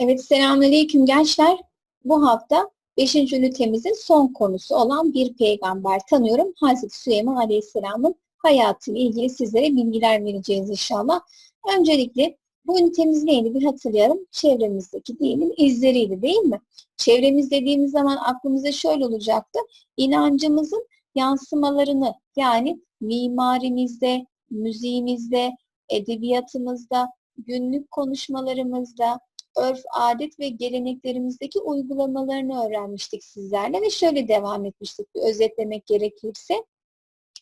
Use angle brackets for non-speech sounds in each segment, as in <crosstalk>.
Evet, selamünaleyküm gençler. Bu hafta 5. ünitemizin son konusu olan bir peygamber tanıyorum. Hazreti Süleyman Aleyhisselam'ın hayatıyla ilgili sizlere bilgiler vereceğiz inşallah. Öncelikle bu ünitemiz neydi bir hatırlayalım. Çevremizdeki dinin izleriydi değil mi? Çevremiz dediğimiz zaman aklımıza şöyle olacaktı. İnancımızın yansımalarını yani mimarimizde, müziğimizde, edebiyatımızda, günlük konuşmalarımızda, örf, adet ve geleneklerimizdeki uygulamalarını öğrenmiştik sizlerle ve şöyle devam etmiştik bir özetlemek gerekirse.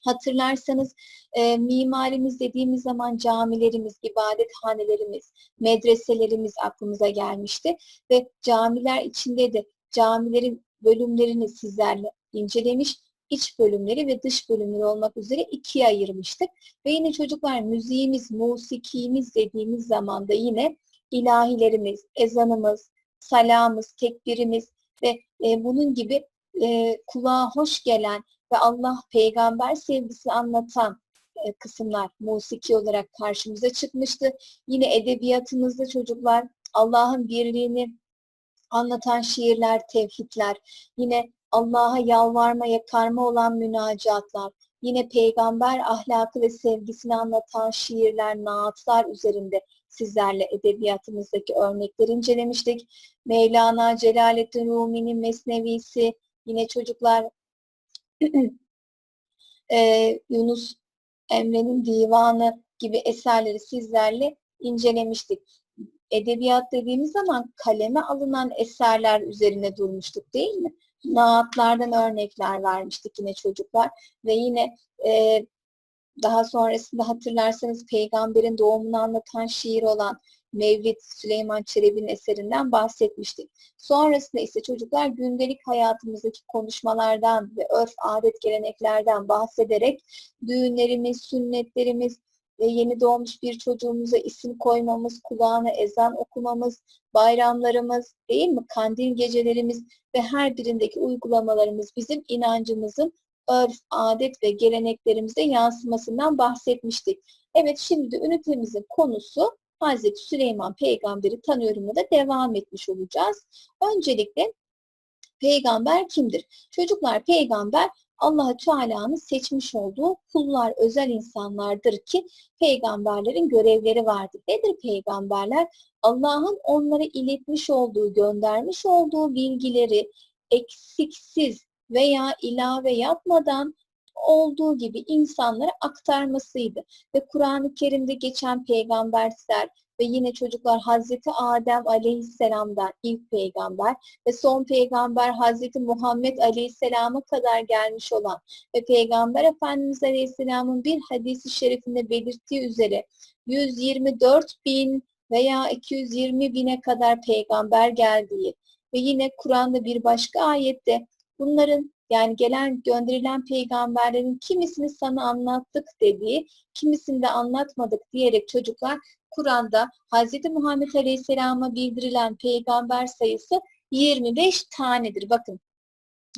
Hatırlarsanız e, mimarimiz dediğimiz zaman camilerimiz, ibadethanelerimiz, medreselerimiz aklımıza gelmişti ve camiler içinde de camilerin bölümlerini sizlerle incelemiş, iç bölümleri ve dış bölümleri olmak üzere ikiye ayırmıştık. Ve yine çocuklar müziğimiz, musikimiz dediğimiz zaman da yine ilahilerimiz, ezanımız, salamız, tekbirimiz ve e, bunun gibi e, kulağa hoş gelen ve Allah peygamber sevgisini anlatan e, kısımlar musiki olarak karşımıza çıkmıştı. Yine edebiyatımızda çocuklar Allah'ın birliğini anlatan şiirler, tevhidler, yine Allah'a yalvarma, yakarma olan münacatlar, yine peygamber ahlakı ve sevgisini anlatan şiirler, naatlar üzerinde sizlerle edebiyatımızdaki örnekleri incelemiştik. Mevlana Celaleddin Rumi'nin Mesnevisi, yine çocuklar <clears throat> e, Yunus Emre'nin Divanı gibi eserleri sizlerle incelemiştik. Edebiyat dediğimiz zaman kaleme alınan eserler üzerine durmuştuk değil mi? Naatlardan örnekler vermiştik yine çocuklar ve yine e, daha sonrasında hatırlarsanız peygamberin doğumunu anlatan şiir olan Mevlid Süleyman Çelebi'nin eserinden bahsetmiştik. Sonrasında ise çocuklar gündelik hayatımızdaki konuşmalardan ve örf adet geleneklerden bahsederek düğünlerimiz, sünnetlerimiz, yeni doğmuş bir çocuğumuza isim koymamız, kulağına ezan okumamız, bayramlarımız, değil mi? Kandil gecelerimiz ve her birindeki uygulamalarımız bizim inancımızın örf, adet ve geleneklerimize yansımasından bahsetmiştik. Evet şimdi ünitemizin konusu Hazreti Süleyman peygamberi tanıyorumla da devam etmiş olacağız. Öncelikle peygamber kimdir? Çocuklar peygamber Allah Teala'nın seçmiş olduğu kullar, özel insanlardır ki peygamberlerin görevleri vardır. Nedir peygamberler? Allah'ın onlara iletmiş olduğu, göndermiş olduğu bilgileri eksiksiz veya ilave yapmadan olduğu gibi insanlara aktarmasıydı. Ve Kur'an-ı Kerim'de geçen peygamberler ve yine çocuklar Hazreti Adem Aleyhisselam'dan ilk peygamber ve son peygamber Hazreti Muhammed Aleyhisselam'a kadar gelmiş olan ve Peygamber Efendimiz Aleyhisselam'ın bir hadisi şerifinde belirttiği üzere 124 bin veya 220 bine kadar peygamber geldiği ve yine Kur'an'da bir başka ayette bunların yani gelen gönderilen peygamberlerin kimisini sana anlattık dediği, kimisini de anlatmadık diyerek çocuklar Kur'an'da Hz. Muhammed Aleyhisselam'a bildirilen peygamber sayısı 25 tanedir. Bakın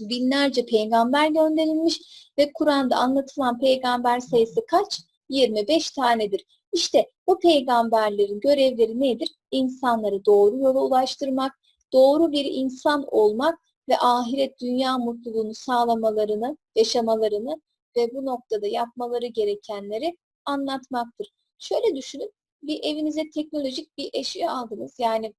binlerce peygamber gönderilmiş ve Kur'an'da anlatılan peygamber sayısı kaç? 25 tanedir. İşte bu peygamberlerin görevleri nedir? İnsanları doğru yola ulaştırmak, doğru bir insan olmak ve ahiret dünya mutluluğunu sağlamalarını, yaşamalarını ve bu noktada yapmaları gerekenleri anlatmaktır. Şöyle düşünün, bir evinize teknolojik bir eşya aldınız. Yani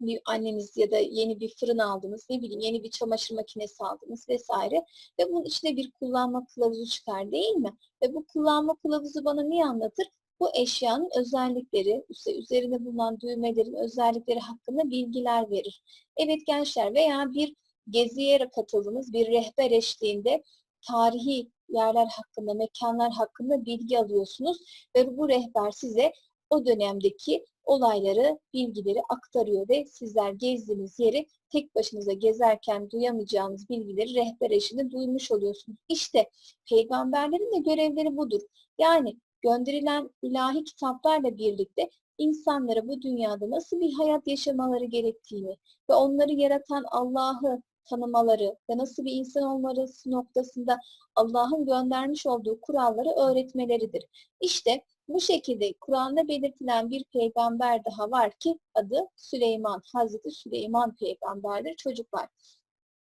bir anneniz ya da yeni bir fırın aldınız, ne bileyim yeni bir çamaşır makinesi aldınız vesaire ve bunun içine bir kullanma kılavuzu çıkar değil mi? Ve bu kullanma kılavuzu bana niye anlatır? Bu eşyanın özellikleri, üzerinde bulunan düğmelerin özellikleri hakkında bilgiler verir. Evet gençler veya bir geziye katıldınız, bir rehber eşliğinde tarihi yerler hakkında, mekanlar hakkında bilgi alıyorsunuz ve bu rehber size o dönemdeki olayları, bilgileri aktarıyor ve sizler gezdiğiniz yeri tek başınıza gezerken duyamayacağınız bilgileri rehber eşliğinde duymuş oluyorsunuz. İşte peygamberlerin de görevleri budur. Yani gönderilen ilahi kitaplarla birlikte insanlara bu dünyada nasıl bir hayat yaşamaları gerektiğini ve onları yaratan Allah'ı tanımaları ve nasıl bir insan olması noktasında Allah'ın göndermiş olduğu kuralları öğretmeleridir. İşte Bu şekilde Kur'an'da belirtilen bir peygamber daha var ki adı Süleyman. Hazreti Süleyman peygamberdir çocuklar.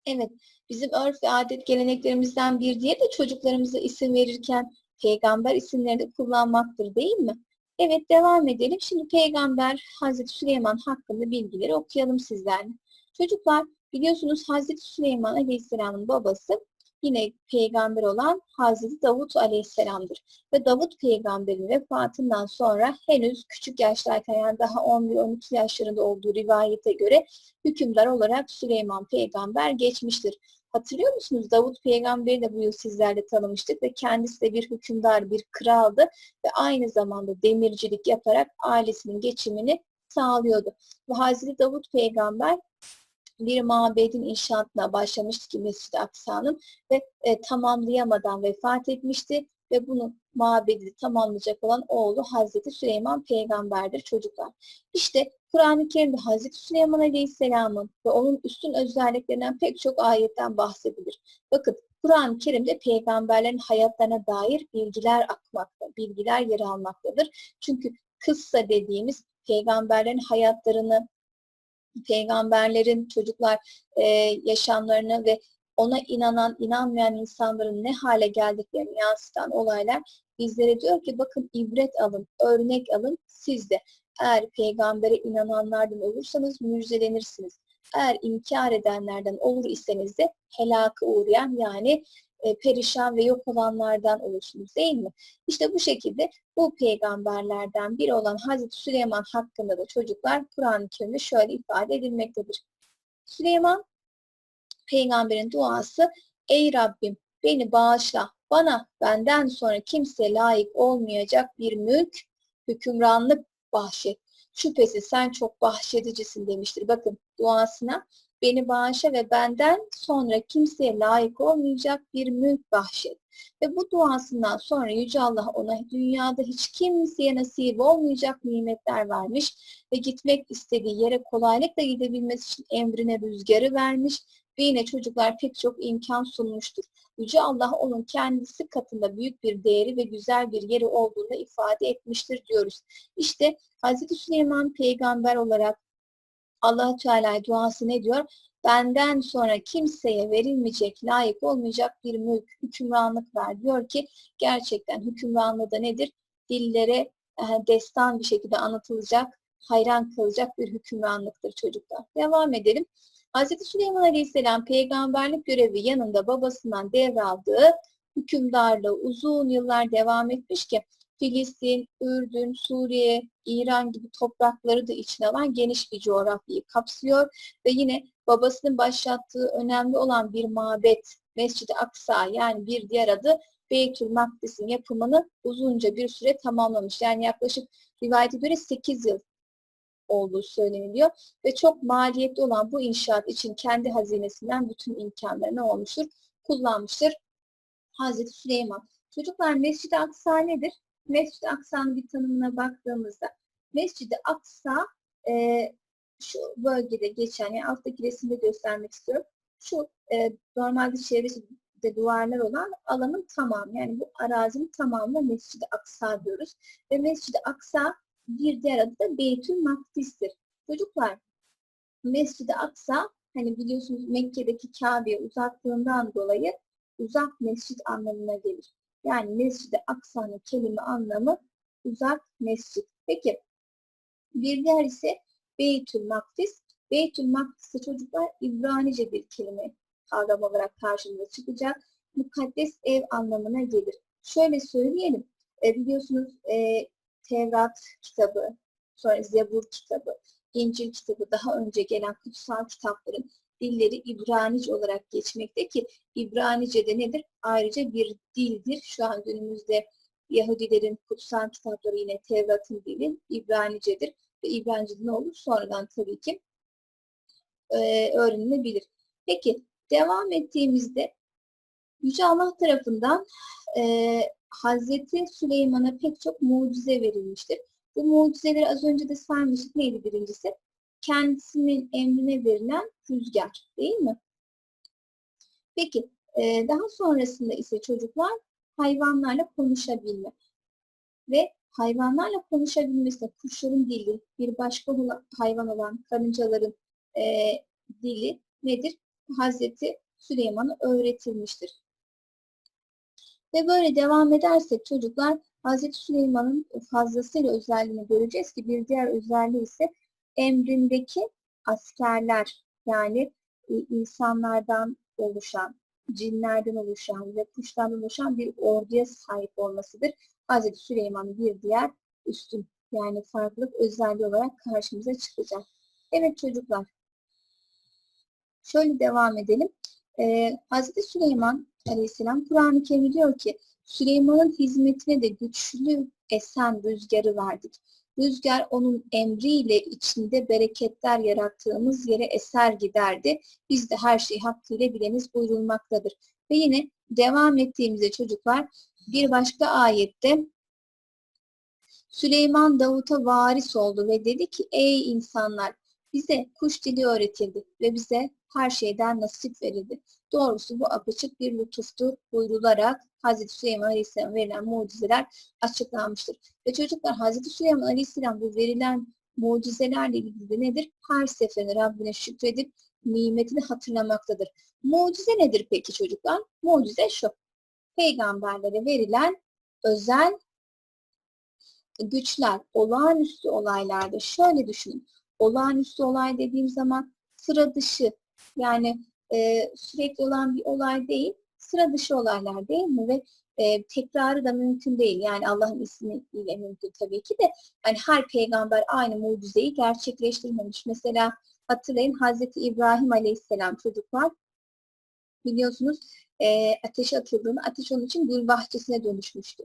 Evet, bizim örf ve adet geleneklerimizden bir diğeri de çocuklarımıza isim verirken peygamber isimlerini kullanmaktır değil mi? Evet, devam edelim. Şimdi peygamber Hazreti Süleyman hakkında bilgileri okuyalım sizlerle. Çocuklar biliyorsunuz Hazreti Süleyman Aleyhisselam'ın babası yine peygamber olan Hazreti Davut Aleyhisselam'dır. Ve Davut peygamberin vefatından sonra henüz küçük yaştayken yani daha 11-12 yaşlarında olduğu rivayete göre hükümdar olarak Süleyman peygamber geçmiştir. Hatırlıyor musunuz? Davut peygamberi de bu yıl sizlerle tanımıştık ve kendisi de bir hükümdar, bir kraldı ve aynı zamanda demircilik yaparak ailesinin geçimini sağlıyordu. Ve Hazreti Davut peygamber bir mabedin inşaatına başlamıştı ki Mescid-i Aksa'nın ve e, tamamlayamadan vefat etmişti ve bunu mabedi tamamlayacak olan oğlu Hazreti Süleyman peygamberdir çocuklar. İşte Kur'an-ı Kerim'de Hazreti Süleyman Aleyhisselam'ın ve onun üstün özelliklerinden pek çok ayetten bahsedilir. Bakın Kur'an-ı Kerim'de peygamberlerin hayatlarına dair bilgiler akmakta, bilgiler yer almaktadır. Çünkü kıssa dediğimiz peygamberlerin hayatlarını, peygamberlerin çocuklar e, yaşamlarını ve ona inanan, inanmayan insanların ne hale geldiklerini yansıtan olaylar bizlere diyor ki bakın ibret alın, örnek alın siz de. Eğer peygambere inananlardan olursanız müjdelenirsiniz. Eğer inkar edenlerden olur iseniz de helaka uğrayan yani e, perişan ve yok olanlardan olursunuz değil mi? İşte bu şekilde bu peygamberlerden biri olan Hazreti Süleyman hakkında da çocuklar Kur'an-ı Kerim'de şöyle ifade edilmektedir. Süleyman peygamberin duası Ey Rabbim beni bağışla bana benden sonra kimseye layık olmayacak bir mülk, hükümranlık bahşet. Şüphesiz sen çok bahşedicisin demiştir. Bakın duasına beni bağışla ve benden sonra kimseye layık olmayacak bir mülk bahşet. Ve bu duasından sonra Yüce Allah ona dünyada hiç kimseye nasip olmayacak nimetler vermiş ve gitmek istediği yere kolaylıkla gidebilmesi için emrine rüzgarı vermiş ve yine çocuklar pek çok imkan sunmuştur. Yüce Allah onun kendisi katında büyük bir değeri ve güzel bir yeri olduğunu ifade etmiştir diyoruz. İşte Hz. Süleyman peygamber olarak allah Teala duası ne diyor? Benden sonra kimseye verilmeyecek, layık olmayacak bir mülk, hükümranlık ver. Diyor ki gerçekten hükümranlığı da nedir? Dillere destan bir şekilde anlatılacak, hayran kalacak bir hükümranlıktır çocuklar. Devam edelim. Hz. Süleyman Aleyhisselam peygamberlik görevi yanında babasından devraldığı hükümdarlığı uzun yıllar devam etmiş ki Filistin, Ürdün, Suriye, İran gibi toprakları da içine alan geniş bir coğrafyayı kapsıyor ve yine babasının başlattığı önemli olan bir mabet Mescid-i Aksa yani bir diğer adı Beytül Makdis'in yapımını uzunca bir süre tamamlamış. Yani yaklaşık rivayete göre 8 yıl olduğu söyleniliyor ve çok maliyetli olan bu inşaat için kendi hazinesinden bütün imkanlarını olmuştur, kullanmıştır Hazreti Süleyman. Çocuklar Mescid-i Aksa nedir? Mescid-i Aksa'nın bir tanımına baktığımızda Mescid-i Aksa e, şu bölgede geçen, yani alttaki resimde göstermek istiyorum. Şu e, normalde çevresinde duvarlar olan alanın tamamı, yani bu arazinin tamamına Mescid-i Aksa diyoruz. Ve Mescid-i Aksa bir diğer adı da Beytül Makdis'tir. Çocuklar, Mescid-i Aksa, hani biliyorsunuz Mekke'deki Kabe'ye uzaklığından dolayı uzak mescid anlamına gelir. Yani Mescid-i Aksa'nın kelime anlamı uzak mescid. Peki, bir diğer ise Beytül Makdis. Beytül Makdis'te çocuklar İbranice bir kelime kavram olarak karşımıza çıkacak. Mukaddes ev anlamına gelir. Şöyle söyleyelim. E, biliyorsunuz e, Tevrat kitabı, sonra Zebur kitabı, İncil kitabı daha önce gelen kutsal kitapların dilleri İbranice olarak geçmekte ki İbranice de nedir? Ayrıca bir dildir. Şu an günümüzde Yahudilerin kutsal kitapları yine Tevrat'ın dili İbranicedir. Ve İbranice'de ne olur? Sonradan tabii ki e, öğrenilebilir. Peki devam ettiğimizde Yüce Allah tarafından e, Hazreti Süleyman'a pek çok mucize verilmiştir. Bu mucizeleri az önce de saymıştık. Neydi birincisi? Kendisinin emrine verilen rüzgar değil mi? Peki daha sonrasında ise çocuklar hayvanlarla konuşabilme ve hayvanlarla konuşabilmesi, kuşların dili, bir başka hayvan olan karıncaların e, dili nedir? Hazreti Süleyman'a öğretilmiştir. Ve böyle devam edersek çocuklar Hazreti Süleyman'ın fazlasıyla özelliğini göreceğiz ki bir diğer özelliği ise emrindeki askerler yani e, insanlardan oluşan, cinlerden oluşan ve kuşlardan oluşan bir orduya sahip olmasıdır. Hazreti Süleyman'ın bir diğer üstün yani farklılık özelliği olarak karşımıza çıkacak. Evet çocuklar. Şöyle devam edelim. Ee, Hazreti Süleyman Aleyhisselam Kur'an-ı Kerim diyor ki Süleyman'ın hizmetine de güçlü esen rüzgarı verdik. Rüzgar onun emriyle içinde bereketler yarattığımız yere eser giderdi. Biz de her şeyi hakkıyla bileniz buyurulmaktadır. Ve yine devam ettiğimizde çocuklar bir başka ayette Süleyman Davut'a varis oldu ve dedi ki ey insanlar bize kuş dili öğretildi ve bize her şeyden nasip verildi. Doğrusu bu apaçık bir lütuftur buyrularak Hazreti Süleyman Aleyhisselam verilen mucizeler açıklanmıştır. Ve çocuklar Hazreti Süleyman Aleyhisselam bu verilen mucizelerle ilgili de nedir? Her seferinde Rabbine şükredip nimetini hatırlamaktadır. Mucize nedir peki çocuklar? Mucize şu. Peygamberlere verilen özel güçler, olağanüstü olaylarda şöyle düşünün. Olağanüstü olay dediğim zaman sıra dışı yani e, sürekli olan bir olay değil, sıra dışı olaylar değil mi? Ve e, tekrarı da mümkün değil. Yani Allah'ın ismiyle mümkün tabii ki de. Yani her peygamber aynı mucizeyi gerçekleştirmemiş. Mesela hatırlayın Hazreti İbrahim Aleyhisselam çocuklar biliyorsunuz e, ateşe atıldığında ateş onun için gül bahçesine dönüşmüştü.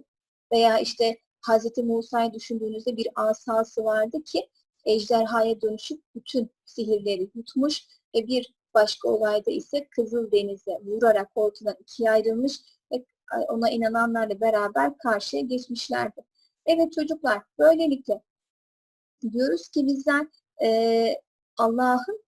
Veya işte Hazreti Musa'yı düşündüğünüzde bir asası vardı ki ejderhaya dönüşüp bütün sihirleri yutmuş ve bir başka olayda ise Kızıl Deniz'e vurarak ortadan ikiye ayrılmış ve ona inananlarla beraber karşıya geçmişlerdi. Evet çocuklar böylelikle diyoruz ki bizler e, Allah'ın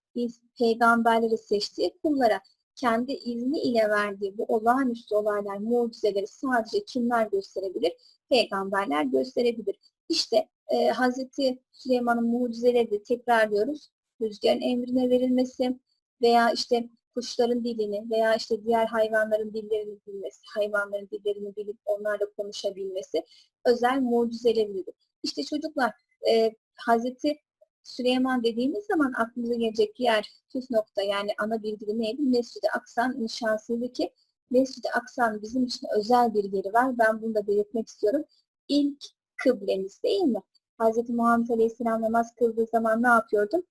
peygamberleri seçtiği kullara kendi izni ile verdiği bu olağanüstü olaylar, mucizeleri sadece kimler gösterebilir? Peygamberler gösterebilir. İşte e, Hazreti Süleyman'ın mucizeleri de tekrarlıyoruz. Rüzgarın emrine verilmesi veya işte kuşların dilini veya işte diğer hayvanların dillerini bilmesi, hayvanların dillerini bilip onlarla konuşabilmesi özel mucizeleridir. İşte çocuklar e, Hazreti Süleyman dediğimiz zaman aklımıza gelecek diğer püf nokta yani ana bilgi neydi? Mescid-i Aksa'nın inşasıydı ki Mescid-i Aksa'nın bizim için özel bir yeri var. Ben bunu da belirtmek istiyorum. İlk kıblemiz değil mi? Hz. Muhammed Aleyhisselam namaz kıldığı zaman ne yapıyordu?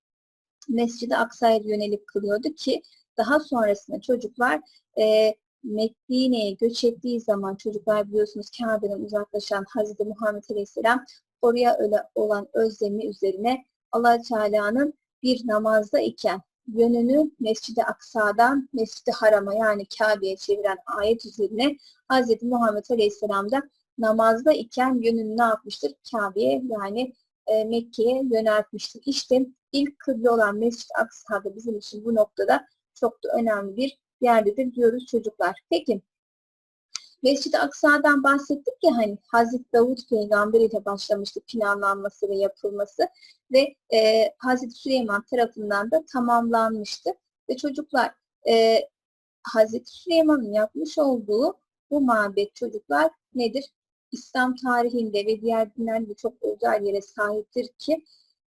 Mescid-i Aksa'ya yönelip kılıyordu ki daha sonrasında çocuklar e, Medine'ye göç ettiği zaman çocuklar biliyorsunuz Kabe'den uzaklaşan Hz. Muhammed Aleyhisselam oraya öyle olan özlemi üzerine allah Teala'nın bir namazda iken yönünü Mescid-i Aksa'dan Mescid-i Haram'a yani Kabe'ye çeviren ayet üzerine Hz. Muhammed Aleyhisselam da namazda iken yönünü ne yapmıştır? Kabe'ye yani e, Mekke'ye yöneltmiştir. İşte ilk kıble olan Mescid-i Aksa'da bizim için bu noktada çok da önemli bir yerdedir diyoruz çocuklar. Peki Mescid-i Aksa'dan bahsettik ya hani Hazreti Davut peygamber ile başlamıştı planlanması ve yapılması ve e, Hazreti Süleyman tarafından da tamamlanmıştı. Ve çocuklar e, Hazreti Süleyman'ın yapmış olduğu bu mabet çocuklar nedir? İslam tarihinde ve diğer dinlerde çok özel yere sahiptir ki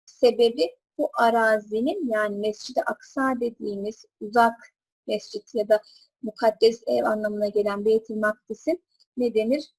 sebebi bu arazinin yani Mescid-i Aksa dediğimiz uzak mescit ya da mukaddes ev anlamına gelen Beyt-i Makdis'in ne denir?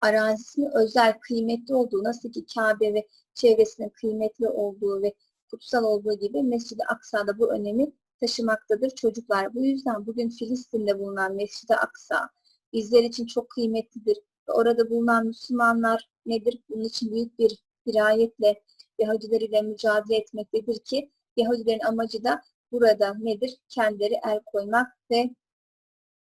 Arazisinin özel, kıymetli olduğu, nasıl ki Kabe ve çevresinin kıymetli olduğu ve kutsal olduğu gibi Mescid-i Aksa'da bu önemi taşımaktadır çocuklar. Bu yüzden bugün Filistin'de bulunan Mescid-i Aksa bizler için çok kıymetlidir. Orada bulunan Müslümanlar nedir? Bunun için büyük bir dirayetle Yahudiler ile mücadele etmektedir ki Yahudilerin amacı da burada nedir? Kendileri el koymak ve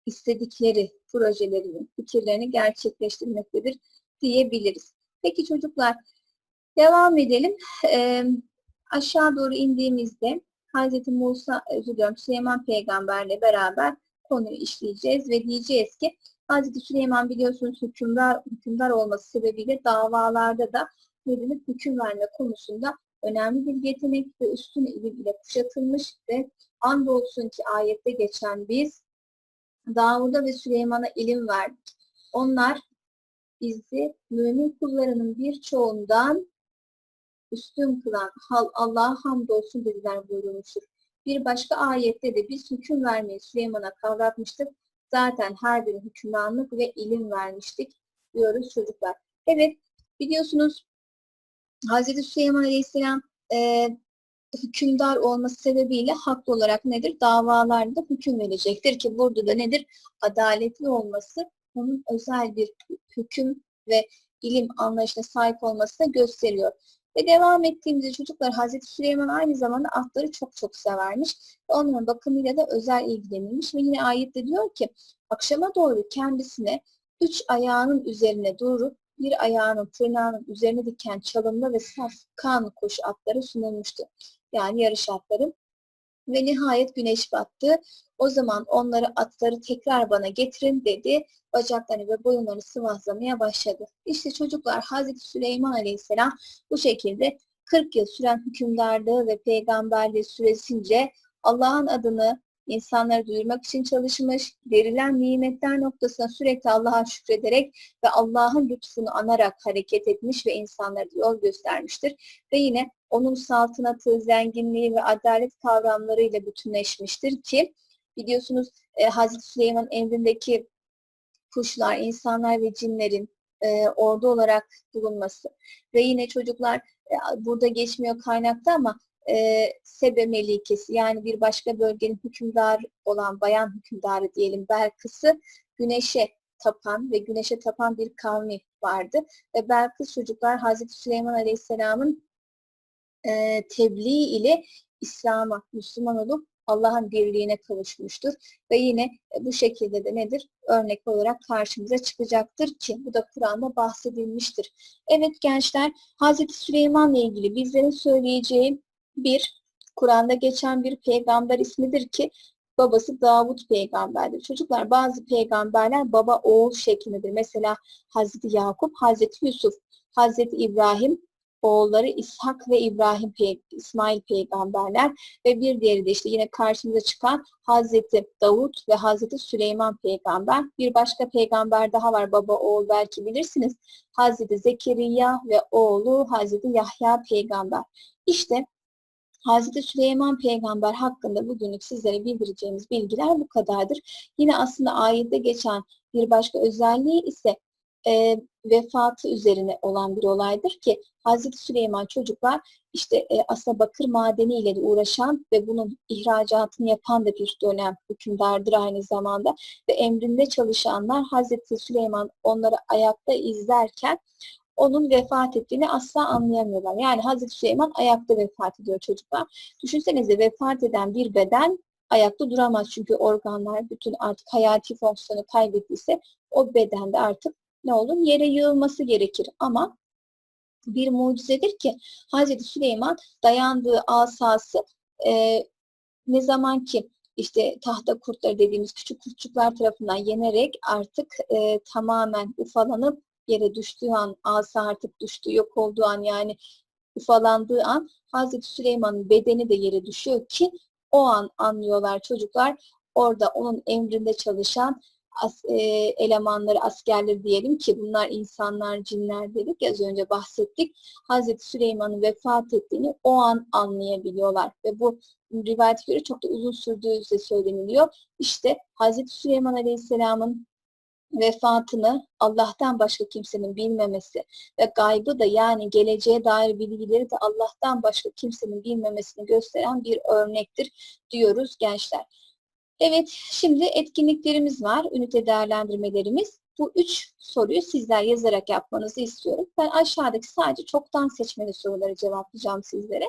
istedikleri projelerini, fikirlerini gerçekleştirmektedir diyebiliriz. Peki çocuklar devam edelim. Ee, aşağı doğru indiğimizde Hz. Musa, özür diliyorum, Süleyman peygamberle beraber konuyu işleyeceğiz ve diyeceğiz ki Hazreti Süleyman biliyorsunuz hükümdar, hükümdar olması sebebiyle davalarda da nedenir hüküm verme konusunda önemli bir yetenek ve üstün ilim ile kuşatılmış ve andolsun ki ayette geçen biz Davud'a ve Süleyman'a ilim verdik. Onlar bizi mümin kullarının birçoğundan üstün kılan Allah'a hamdolsun dediler buyurulmuştur. Bir başka ayette de biz hüküm vermeyi Süleyman'a kavratmıştık. Zaten her birine hükümranlık ve ilim vermiştik diyoruz çocuklar. Evet biliyorsunuz Hazreti Süleyman Aleyhisselam e, hükümdar olması sebebiyle haklı olarak nedir? Davalarda hüküm verecektir ki burada da nedir? Adaletli olması onun özel bir hüküm ve ilim anlayışına sahip olmasını gösteriyor. Ve devam ettiğimizde çocuklar Hazreti Süleyman aynı zamanda atları çok çok severmiş. Ve onların bakımıyla da özel ilgilenilmiş. Ve yine ayette diyor ki akşama doğru kendisine üç ayağının üzerine durup bir ayağının tırnağının üzerine diken çalımlı ve saf kan koşu atları sunulmuştu. Yani yarış atları. Ve nihayet güneş battı. O zaman onları atları tekrar bana getirin dedi. Bacaklarını ve boyunlarını sıvazlamaya başladı. İşte çocuklar Hazreti Süleyman Aleyhisselam bu şekilde 40 yıl süren hükümdarlığı ve peygamberliği süresince Allah'ın adını insanları duyurmak için çalışmış, verilen nimetler noktasına sürekli Allah'a şükrederek ve Allah'ın lütfunu anarak hareket etmiş ve insanlara yol göstermiştir. Ve yine onun saltanatı, zenginliği ve adalet kavramlarıyla bütünleşmiştir ki biliyorsunuz e, Hazreti Süleyman emrindeki kuşlar, insanlar ve cinlerin e, ordu olarak bulunması ve yine çocuklar e, burada geçmiyor kaynakta ama e, Sebe Melikesi yani bir başka bölgenin hükümdar olan bayan hükümdarı diyelim Belkıs'ı güneşe tapan ve güneşe tapan bir kavmi vardı. Ve Belkıs çocuklar Hazreti Süleyman Aleyhisselam'ın e, tebliğ ile İslam'a, Müslüman olup Allah'ın birliğine kavuşmuştur. Ve yine e, bu şekilde de nedir? Örnek olarak karşımıza çıkacaktır ki bu da Kur'an'da bahsedilmiştir. Evet gençler Hazreti Süleyman'la ilgili bizlerin söyleyeceği bir, Kur'an'da geçen bir peygamber ismidir ki babası Davut peygamberdir. Çocuklar bazı peygamberler baba oğul şeklindedir. Mesela Hazreti Yakup, Hazreti Yusuf, Hazreti İbrahim, oğulları İshak ve İbrahim pey İsmail peygamberler ve bir diğeri de işte yine karşımıza çıkan Hazreti Davut ve Hazreti Süleyman peygamber. Bir başka peygamber daha var baba oğul belki bilirsiniz. Hazreti Zekeriya ve oğlu Hazreti Yahya peygamber. İşte Hazreti Süleyman peygamber hakkında bugünlük sizlere bildireceğimiz bilgiler bu kadardır. Yine aslında ayette geçen bir başka özelliği ise e, vefatı üzerine olan bir olaydır ki Hazreti Süleyman çocuklar işte e, aslında bakır madeni ile de uğraşan ve bunun ihracatını yapan da bir dönem hükümdardır aynı zamanda ve emrinde çalışanlar Hazreti Süleyman onları ayakta izlerken onun vefat ettiğini asla anlayamıyorlar. Yani Hazreti Süleyman ayakta vefat ediyor çocuklar. Düşünsenize vefat eden bir beden ayakta duramaz. Çünkü organlar bütün artık hayati fonksiyonu kaybettiyse o bedende artık ne olur? Yere yığılması gerekir. Ama bir mucizedir ki Hazreti Süleyman dayandığı asası e, ne zaman ki işte tahta kurtları dediğimiz küçük kurtçuklar tarafından yenerek artık e, tamamen ufalanıp yere düştüğü an, asa artık düştü, yok olduğu an yani ufalandığı an Hazreti Süleyman'ın bedeni de yere düşüyor ki o an anlıyorlar çocuklar orada onun emrinde çalışan as, e, elemanları, askerleri diyelim ki bunlar insanlar, cinler dedik az önce bahsettik. Hazreti Süleyman'ın vefat ettiğini o an anlayabiliyorlar ve bu rivayet göre çok da uzun sürdüğü de söyleniliyor. İşte Hazreti Süleyman Aleyhisselam'ın vefatını Allah'tan başka kimsenin bilmemesi ve gaybı da yani geleceğe dair bilgileri de Allah'tan başka kimsenin bilmemesini gösteren bir örnektir diyoruz gençler. Evet, şimdi etkinliklerimiz var, ünite değerlendirmelerimiz. Bu üç soruyu sizler yazarak yapmanızı istiyorum. Ben aşağıdaki sadece çoktan seçmeli soruları cevaplayacağım sizlere.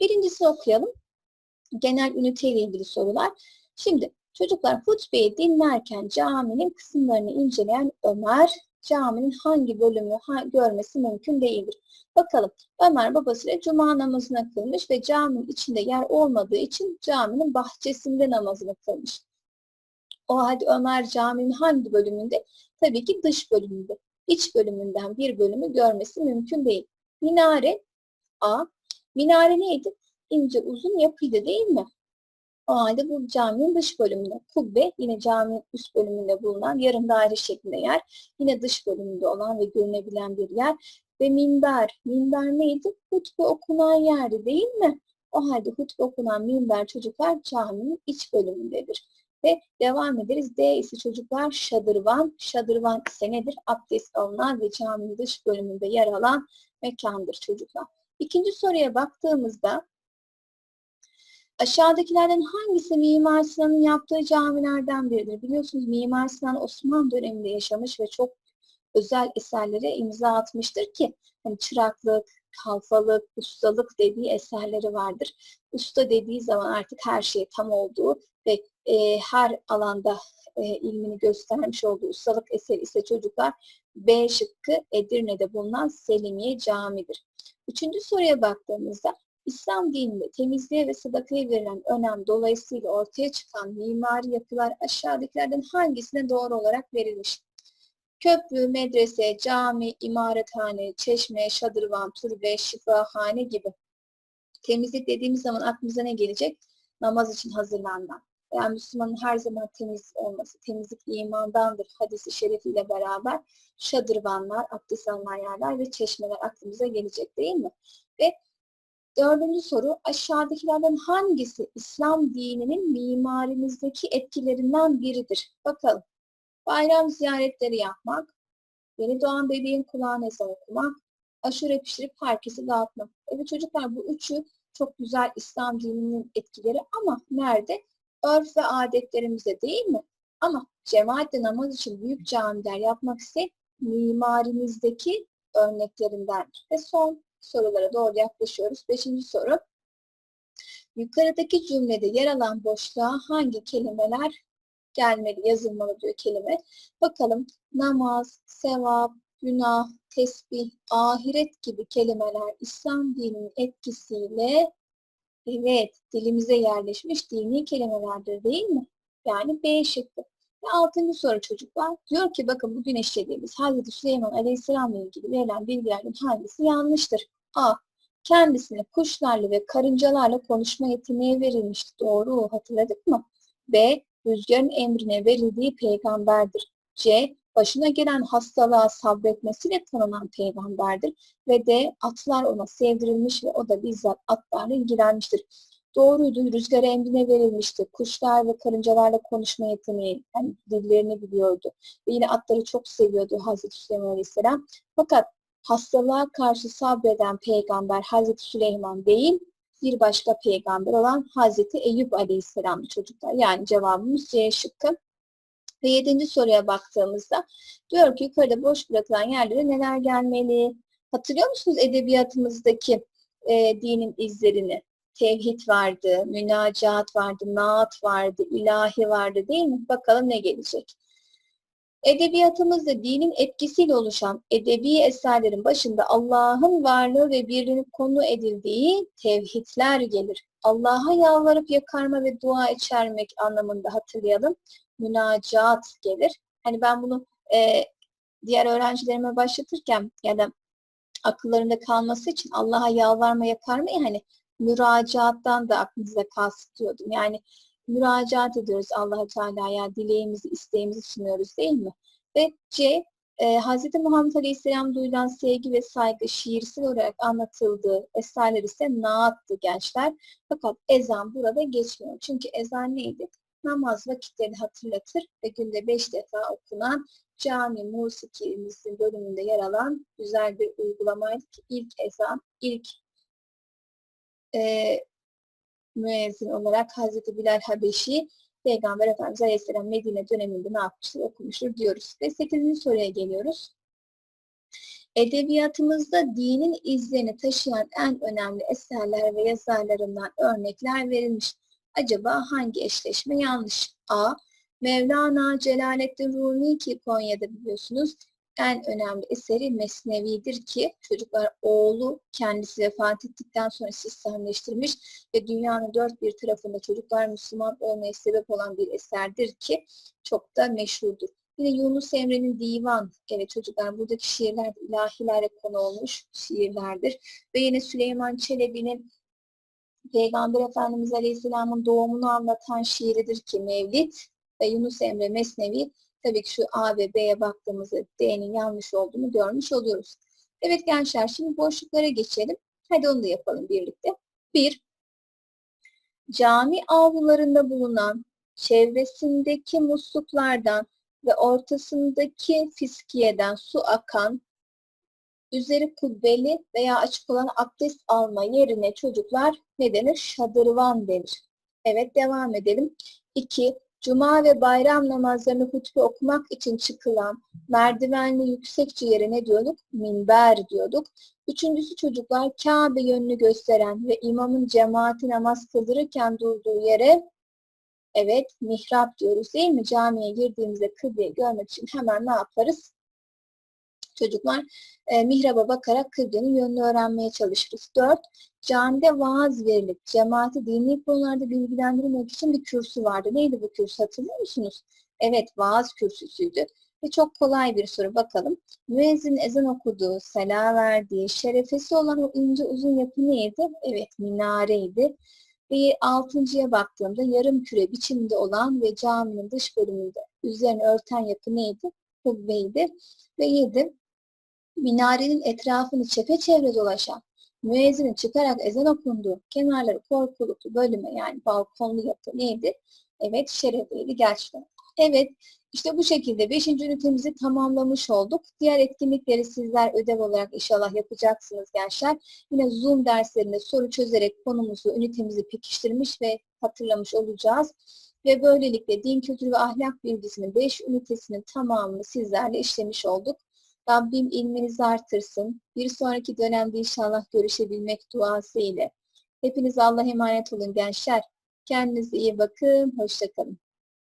Birincisi okuyalım. Genel ünite ile ilgili sorular. Şimdi Çocuklar hutbeyi dinlerken caminin kısımlarını inceleyen Ömer, caminin hangi bölümü görmesi mümkün değildir. Bakalım Ömer babasıyla cuma namazına kılmış ve caminin içinde yer olmadığı için caminin bahçesinde namazını kılmış. O halde Ömer Camii'nin hangi bölümünde? Tabii ki dış bölümünde. İç bölümünden bir bölümü görmesi mümkün değil. Minare A. Minare neydi? İnce uzun yapıydı değil mi? O halde bu caminin dış bölümünde. Kubbe yine caminin üst bölümünde bulunan yarım daire şeklinde yer. Yine dış bölümünde olan ve görünebilen bir yer. Ve minber. Minber neydi? Hutbe okunan yerdi değil mi? O halde hutbe okunan minber çocuklar caminin iç bölümündedir. Ve devam ederiz. D ise çocuklar şadırvan. Şadırvan ise nedir? Abdest alınan ve caminin dış bölümünde yer alan mekandır çocuklar. İkinci soruya baktığımızda aşağıdakilerden hangisi Mimar Sinan'ın yaptığı camilerden biridir? Biliyorsunuz Mimar Sinan Osmanlı döneminde yaşamış ve çok özel eserlere imza atmıştır ki hani çıraklık, kalfalık, ustalık dediği eserleri vardır. Usta dediği zaman artık her şey tam olduğu ve e, her alanda e, ilmini göstermiş olduğu ustalık eseri ise çocuklar B şıkkı Edirne'de bulunan Selimiye Camii'dir. Üçüncü soruya baktığımızda İslam dininde temizliğe ve sadakaya verilen önem dolayısıyla ortaya çıkan mimari yapılar aşağıdakilerden hangisine doğru olarak verilmiş? Köprü, medrese, cami, imarethane, çeşme, şadırvan, türbe, şifahane gibi. Temizlik dediğimiz zaman aklımıza ne gelecek? Namaz için hazırlanan. Yani Müslümanın her zaman temiz olması, temizlik imandandır hadisi şerifiyle beraber şadırvanlar, abdest alınan yerler ve çeşmeler aklımıza gelecek değil mi? Ve dördüncü soru aşağıdakilerden hangisi İslam dininin mimarimizdeki etkilerinden biridir? Bakalım. Bayram ziyaretleri yapmak, yeni doğan bebeğin kulağına ezan okumak, aşure pişirip herkesi dağıtmak. Evet çocuklar bu üçü çok güzel İslam dininin etkileri ama nerede? Örf ve adetlerimizde değil mi? Ama cemaatle namaz için büyük camiler yapmak ise mimarimizdeki örneklerinden. Ve son sorulara doğru yaklaşıyoruz. Beşinci soru. Yukarıdaki cümlede yer alan boşluğa hangi kelimeler gelmeli, yazılmalı diyor kelime. Bakalım namaz, sevap, günah, tesbih, ahiret gibi kelimeler İslam dininin etkisiyle evet dilimize yerleşmiş dini kelimelerdir değil mi? Yani B şıkkı. Ve altıncı soru çocuklar. Diyor ki bakın bugün işlediğimiz Hazreti Süleyman Aleyhisselam'la ilgili verilen bilgilerden hangisi yanlıştır? A. Kendisine kuşlarla ve karıncalarla konuşma yeteneği verilmişti. Doğru hatırladık mı? B rüzgarın emrine verildiği peygamberdir. C. Başına gelen hastalığa sabretmesiyle tanınan peygamberdir. Ve D. Atlar ona sevdirilmiş ve o da bizzat atlarla ilgilenmiştir. Doğruydu, rüzgar emrine verilmişti. Kuşlar ve karıncalarla konuşma yeteneği, yani dillerini biliyordu. Ve yine atları çok seviyordu Hazreti Süleyman Aleyhisselam. Fakat hastalığa karşı sabreden peygamber Hazreti Süleyman değil, bir başka peygamber olan Hazreti Eyüp Aleyhisselam'dı çocuklar. Yani cevabımız C şıkkı. Ve yedinci soruya baktığımızda diyor ki yukarıda boş bırakılan yerlere neler gelmeli? Hatırlıyor musunuz edebiyatımızdaki e, dinin izlerini? Tevhid vardı, münacat vardı, naat vardı, ilahi vardı değil mi? Bakalım ne gelecek? Edebiyatımızda dinin etkisiyle oluşan edebi eserlerin başında Allah'ın varlığı ve birliğinin konu edildiği tevhidler gelir. Allah'a yalvarıp yakarma ve dua içermek anlamında hatırlayalım. Münacat gelir. Hani ben bunu e, diğer öğrencilerime başlatırken ya da akıllarında kalması için Allah'a yalvarma yakarmayı hani müracaattan da aklınızda kastıyordum. Yani müracaat ediyoruz allah Teala'ya, dileğimizi, isteğimizi sunuyoruz değil mi? Ve C, e, Hz. Muhammed Aleyhisselam duyulan sevgi ve saygı şiirsel olarak anlatıldığı eserler ise naattı gençler. Fakat ezan burada geçmiyor. Çünkü ezan neydi? Namaz vakitlerini hatırlatır ve günde beş defa okunan cami musikimizin bölümünde yer alan güzel bir uygulamaydı ki ilk ezan, ilk e, müezzin olarak Hazreti Bilal Habeşi Peygamber Efendimiz Aleyhisselam Medine döneminde ne yapmıştır okumuştur diyoruz. Ve 8. soruya geliyoruz. Edebiyatımızda dinin izlerini taşıyan en önemli eserler ve yazarlarından örnekler verilmiş. Acaba hangi eşleşme yanlış? A. Mevlana Celaleddin Rumi ki Konya'da biliyorsunuz en önemli eseri Mesnevi'dir ki çocuklar oğlu kendisi vefat ettikten sonra sistemleştirmiş ve dünyanın dört bir tarafında çocuklar Müslüman olmaya sebep olan bir eserdir ki çok da meşhurdur. Yine Yunus Emre'nin Divan, evet çocuklar buradaki şiirler ilahilere konu olmuş şiirlerdir. Ve yine Süleyman Çelebi'nin Peygamber Efendimiz Aleyhisselam'ın doğumunu anlatan şiiridir ki Mevlid ve Yunus Emre Mesnevi tabii ki şu A ve B'ye baktığımızda D'nin yanlış olduğunu görmüş oluyoruz. Evet gençler şimdi boşluklara geçelim. Hadi onu da yapalım birlikte. Bir, cami avlularında bulunan çevresindeki musluklardan ve ortasındaki fiskiyeden su akan üzeri kubbeli veya açık olan abdest alma yerine çocuklar ne denir? Şadırvan denir. Evet devam edelim. 2. Cuma ve bayram namazlarını hutbe okumak için çıkılan merdivenli yüksekçe yere ne diyorduk? Minber diyorduk. Üçüncüsü çocuklar Kabe yönünü gösteren ve imamın cemaati namaz kıldırırken durduğu yere evet mihrap diyoruz değil mi? Camiye girdiğimizde kıbleyi görmek için hemen ne yaparız? Çocuklar e, mihraba bakarak kıblenin yönünü öğrenmeye çalışırız. 4. Camide vaaz verilip cemaati dini konularda bilgilendirmek için bir kürsü vardı. Neydi bu kürsü hatırlıyor musunuz? Evet vaaz kürsüsüydü. Ve çok kolay bir soru bakalım. Müezzin ezan okuduğu, sela verdiği, şerefesi olan o ince uzun yapı neydi? Evet minareydi. Ve altıncıya baktığımda yarım küre biçiminde olan ve caminin dış bölümünde üzerine örten yapı neydi? Kubbeydi. Ve yedi, minarenin etrafını çepeçevre dolaşan, müezzinin çıkarak ezan okunduğu, kenarları korkuluklu bölüme yani balkonlu yapı neydi? Evet, şerefliydi gerçekten. Evet, işte bu şekilde 5. ünitemizi tamamlamış olduk. Diğer etkinlikleri sizler ödev olarak inşallah yapacaksınız gençler. Yine Zoom derslerinde soru çözerek konumuzu, ünitemizi pekiştirmiş ve hatırlamış olacağız. Ve böylelikle din kültürü ve ahlak bilgisinin 5 ünitesinin tamamını sizlerle işlemiş olduk. Rabbim ilminizi artırsın. Bir sonraki dönemde inşallah görüşebilmek duası ile. Hepiniz Allah'a emanet olun gençler. Kendinize iyi bakın. Hoşçakalın.